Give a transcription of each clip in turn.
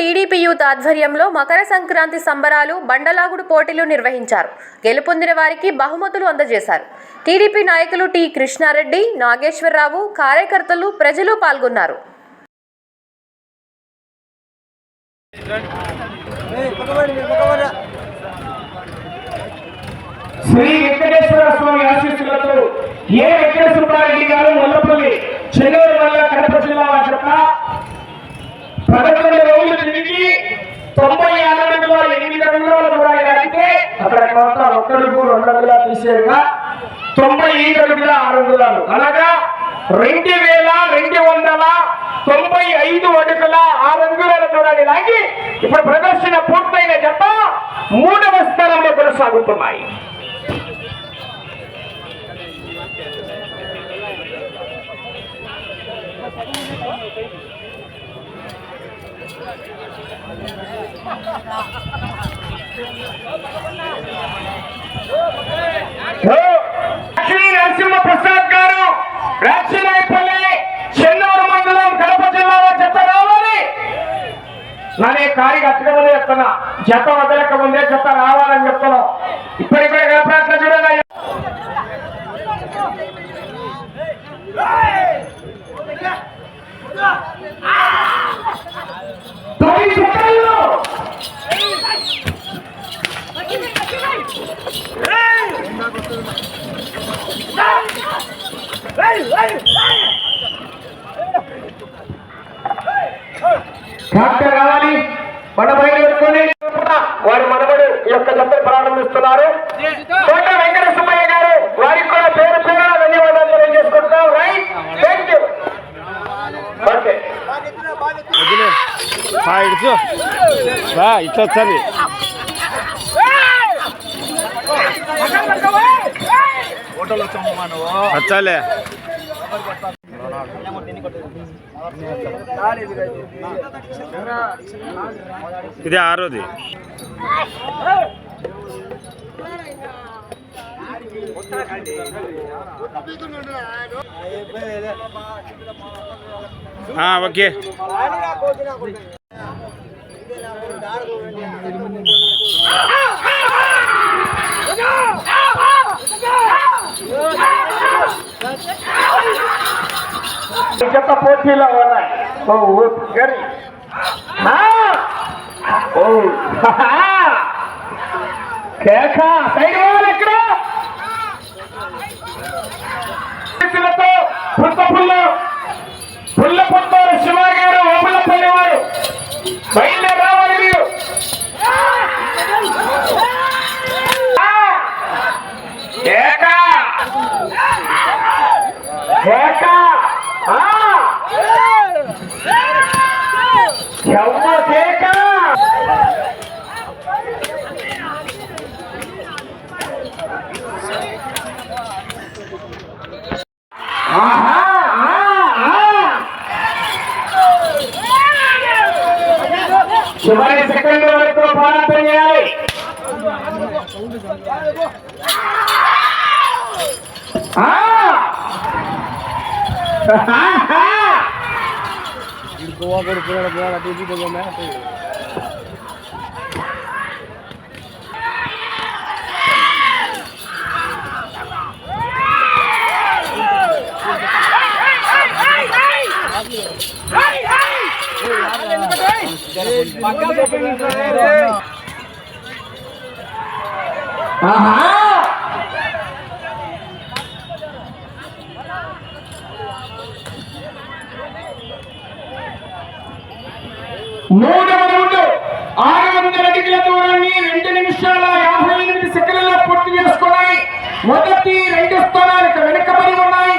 TDP youth ఆధ్వర్యంలో మకర సంక్రాంతి సంబరాలు బండలాగుడు పోటీలు నిర్వహించారు. గెలుపొందిన వారికి బహుమతులు అందజేశారు. టీడీపీ నాయకులు టి కృష్ణారెడ్డి నాగేశ్వరరావు కార్యకర్తలు ప్రజలు పాల్గొన్నారు. శ్రీ వెంకటేశ్వర స్వామి ఆశీస్సులతో ఏ వెంకటేశ్వరరెడ్డి గారు మొల్లపల్లి చెన్నూరు వల్ల కడప జిల్లా చెప్ప పదకొండు తొంభై ఆరు వారు ఎనిమిది వందల కూడా అయితే అక్కడ మాత్రం ఒక్కడుగు రెండు వందల తీసేగా తొంభై ఐదు అడుగుల ఆరు వందలు అనగా రెండు వేల రెండు వందల తొంభై ఐదు అడుగుల ఆరు అంగుళాల దూరాన్ని లాగి ఇప్పుడు ప్రదర్శన పూర్తయిన జత మూడవ స్థానంలో కొనసాగుతున్నాయి. లక్ష్మీ నరసింహ ప్రసాద్ గారు రాక్షనాయపల్లి చెన్నూరు మండలం కడప జిల్లాలో జత రావాలి. నానే కారి కట్టక చెప్తున్నా జత వదలక ముందే జత రావాలని చెప్తున్నాం ఇప్పటికే కడప చూడండి తొమ్మిది సెకండ్లు డాక్టర్ రావాలి మన బయట పెట్టుకుని. వారి మనబడి ఈ యొక్క ప్రారంభిస్తున్నారు. కోట వెంకట సుబ్బయ్య గారు వారికి కూడా పేరు పేరు ధన్యవాదాలు తెలియజేసుకుంటున్నాం. రైట్ థ్యాంక్ యూ ఓకే వచ్చాలే ಇದೆ ಆರೋದಿ ಹಾ ಓಕೆ. ఈ జత పోటీలో ఉన్నాయి ఓ ఓ, గరి ఆ! ఓ హహా! కేక చివరి సెకండ్ వరకు పోరాటం చేయాలి. ఆ! గోవా కూడా పోయాడు పోయాడు అటు ఇటు పోయాడు ఆహా! రౌండ్ ఆరు వందల అడుగుల దూరాన్ని రెండు నిమిషాల యాభై ఎనిమిది సెకండ్లలో పూర్తి చేసుకున్నాయి మొదటి రెండు స్థానాలకు వెనుకబడి ఉన్నాయి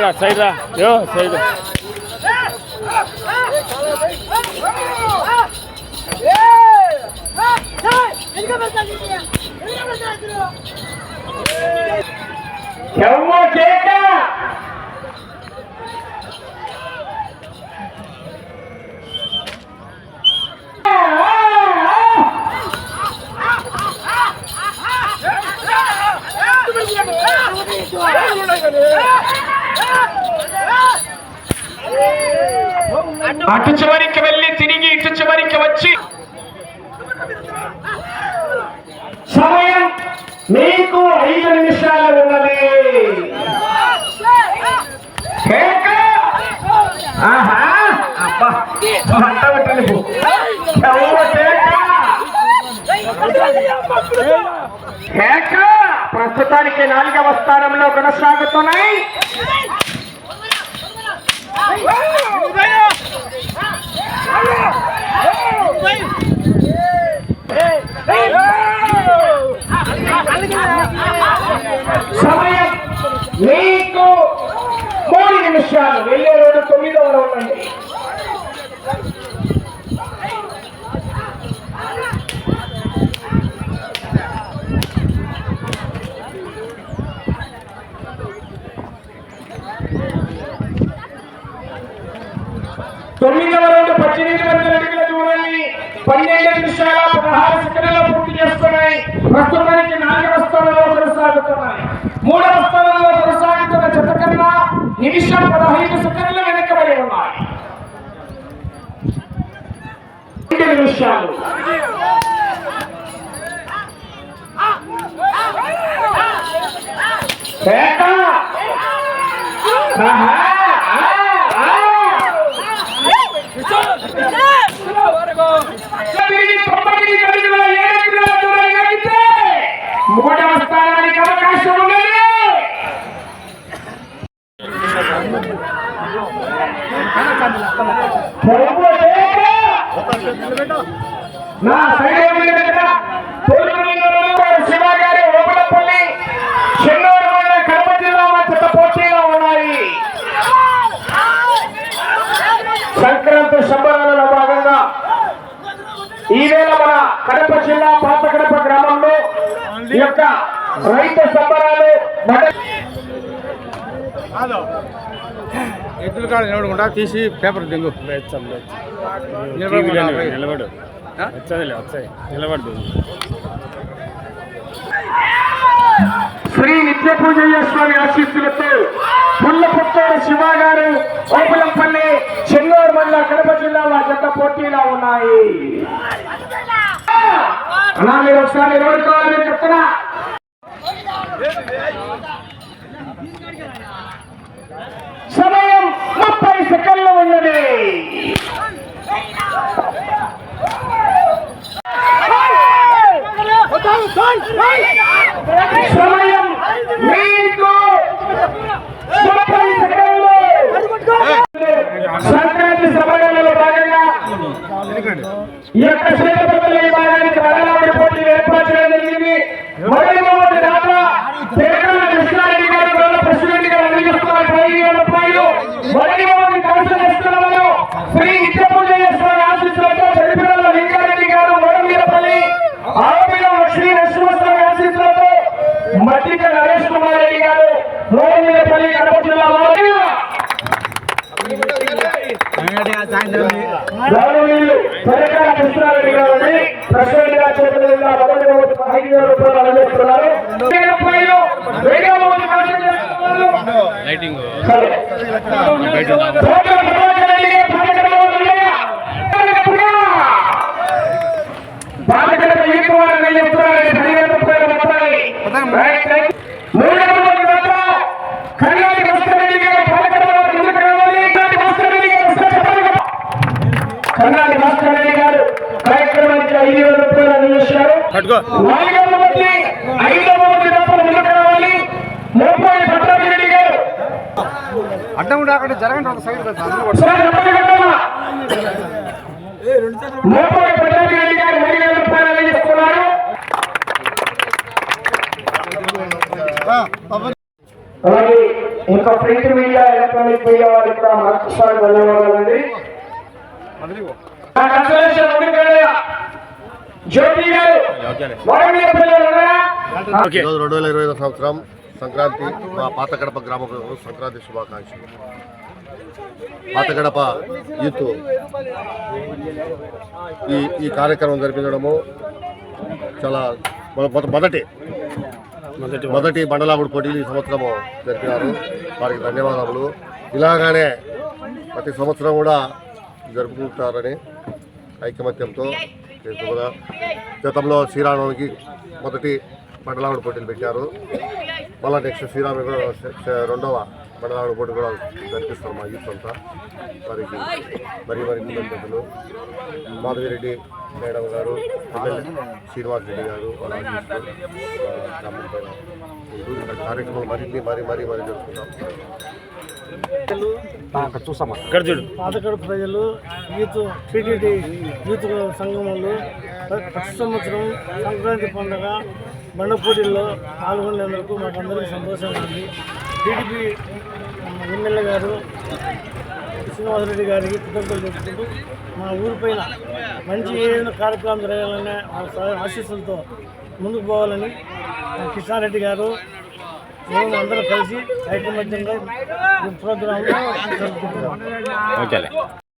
రా సైడ్ రా యో సైడ్ ఎవ్వో కేక అటు చివరికి వెళ్ళి తిరిగి ఇటు చివరికి వచ్చి సమయం మీకు ఐదు నిమిషాలు ఉన్నది ఆహా! అబ్బా! పెట్టలేదు. ప్రస్తుతానికి నాలుగవ స్థానంలో కొనసాగుతున్నాయి సమయం మీకు మూడు నిమిషాలు. వెళ్ళే రోజు తొమ్మిదో ఉండండి తొమ్మిదవ రోజు పద్దెనిమిది వందల అడుగుల దూరాన్ని పన్నెండు నిమిషాల పదహారు సెకండ్లలో పూర్తి చేసుకున్నాయి ప్రస్తుతానికి నాలుగవ స్థానంలో కొనసాగుతున్నాయి మూడవ స్థానంలో కొనసాగుతున్న జత కన్నా నిమిషం పదహైదు సెకండ్లు వెనకబడి ఉన్నాయి నిమిషాలు కేక! ఆహా! ఆ! ఆ! తిరిగి తొమ్మిది అడుగుల ఏడు అడుగుల దూరం లాగితే మూడవ స్థానానికి అవకాశం ఉన్నది ప్రభు దేవ! నా సైడ్ మీద దగ్గర శివ గారి ఓబడపల్లి చెన్నూరు కడప జిల్లా మధ్య పోటీలో ఉన్నాయి సంక్రాంతి సంబరాలలో భాగంగా ఈవేళ మన కడప జిల్లా పాత కడప గ్రామంలో ఈ యొక్క రైతు సంబరాలు ఎద్దుల కాడ నిలబడుకుంటా తీసి పేపర్ దింగు. నిలబడు వచ్చాయి. నిలబడు. శ్రీ నిత్య పూజయ్య స్వామి ఆశీస్సులతో పుల్లపుత్తూరు శివ గారు ఓపులంపల్లి చెన్నూరు మండల కడప జిల్లా వారి జత పోటీలో ఉన్నాయి. మీరు ఒకసారి నిలబడుకోవాలని చెప్తున్నా సమయం ముప్పై సెకండ్లు ఉన్నది సమయం మీకు ముప్పై సెకండ్లు సంక్రాంతి సమయంలో భాగంగా ఈ యొక్క శ్రీకాకుళం విభాగానికి ఏర్పాటు చేయడం జరిగింది. మొదటి మొదటి దాకా తిరుమల కృష్ణారెడ్డి గారు గౌరవ ప్రెసిడెంట్ గారు అందిస్తున్నారు. పది వేల రూపాయలు. మొదటి మొదటి కౌన్సిల్ ఇస్తున్నారు శ్రీ నిత్యపూజయ్య స్వామి ఆశీస్సులతో చెడిపిడల లింగారెడ్డి గారు మొదలపల్లి ఆరోగ్య శ్రీ నరసింహస్వామి ఆశీస్సులతో మధ్యక నరేష్ కుమార్ రెడ్డి గారు మోదీపల్లి కడప జిల్లా ప్రెసిడెంట్గా మీద మొదటి మొదటి ఐదు వేల రూపాయలు అందజేస్తున్నారు. లైటింగ్. పట్టుకో. అడ్డం రాకుండా జరగండి అలాగే ఇంకా ప్రింట్ మీడియా ఎలక్ట్రానిక్ మీడియా వారికి కూడా మరొకసారి ధన్యవాదాలండి. జ్యోతి గారు ఈరోజు రెండు వేల ఇరవై ఐదు సంవత్సరం సంక్రాంతి మా పాత గడప గ్రామ సంక్రాంతి శుభాకాంక్షలు. పాత గడప యూత్ ఈ ఈ కార్యక్రమం జరిపించడము చాలా మొదటి మొదటి బండలాగుడు పోటీలు ఈ సంవత్సరము జరిపినారు. వారికి ధన్యవాదములు. ఇలాగానే ప్రతి సంవత్సరం కూడా జరుపుకుంటారని ఐకమత్యంతో కూడా గతంలో శ్రీరామనవమికి మొదటి మండలావిడ పోటీలు పెట్టారు. మళ్ళీ నెక్స్ట్ శ్రీరామ రెండవ మండలావిడ పోటీ కూడా జరిపిస్తారు మా యూత్ అంతా. వారికి మరి మరి నిబంధనలు మాధవిరెడ్డి మేడం గారు శ్రీనివాస్ రెడ్డి గారు వాళ్ళ కార్యక్రమం మరిన్ని మరి మరి మరి జరుపుకుంటాం. పాతకడు ప్రజలు యూత్ టీటీడీ యూత్ సంఘములు ప్ర- ప్రతి సంవత్సరం సంక్రాంతి పండుగ బండపోటీల్లో పాల్గొనేందుకు మాకు అందరికీ సంతోషంగా ఉంది. టీడీపీ ఎమ్మెల్యే గారు శ్రీనివాసరెడ్డి గారికి కృతజ్ఞతలు చెప్పుకుంటూ మా ఊరి పైన మంచి ఏదైనా కార్యక్రమం జరగాలనే ఆ స- ఆశీస్సులతో ముందుకు పోవాలని మా కృష్ణారెడ్డి గారు మేము అందరం కలిసి ఐకమత్యంగా ఈ ప్రోగ్రాంలో జరుపుకుంటున్నాం